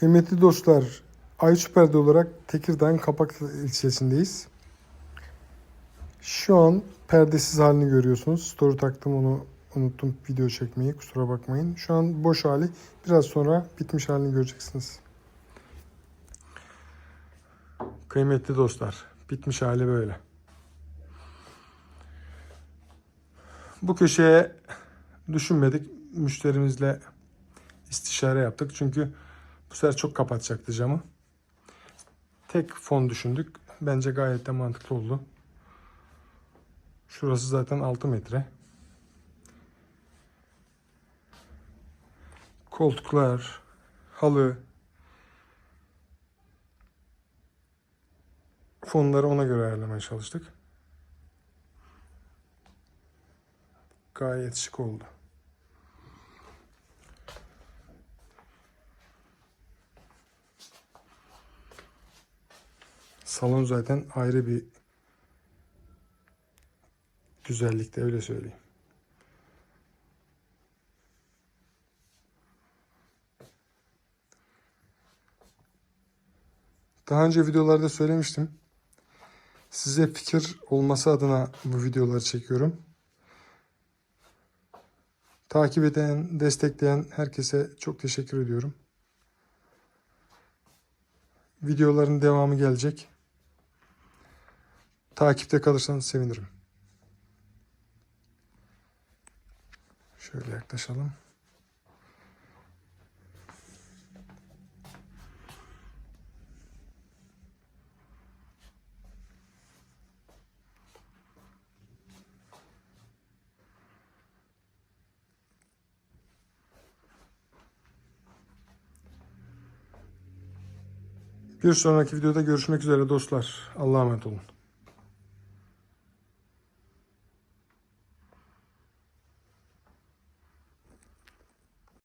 Kıymetli dostlar, Ay Süper'de olarak Tekirdağ'ın Kapak ilçesindeyiz. Şu an perdesiz halini görüyorsunuz. Story taktım onu unuttum video çekmeyi kusura bakmayın. Şu an boş hali. Biraz sonra bitmiş halini göreceksiniz. Kıymetli dostlar, bitmiş hali böyle. Bu köşeye düşünmedik. Müşterimizle istişare yaptık. Çünkü bu sefer çok kapatacaktı camı. Tek fon düşündük. Bence gayet de mantıklı oldu. Şurası zaten 6 metre. Koltuklar, halı, fonları ona göre ayarlamaya çalıştık. Gayet şık oldu. Salon zaten ayrı bir güzellikte öyle söyleyeyim. Daha önce videolarda söylemiştim. Size fikir olması adına bu videoları çekiyorum. Takip eden, destekleyen herkese çok teşekkür ediyorum. Videoların devamı gelecek. Takipte kalırsanız sevinirim. Şöyle yaklaşalım. Bir sonraki videoda görüşmek üzere dostlar. Allah'a emanet olun.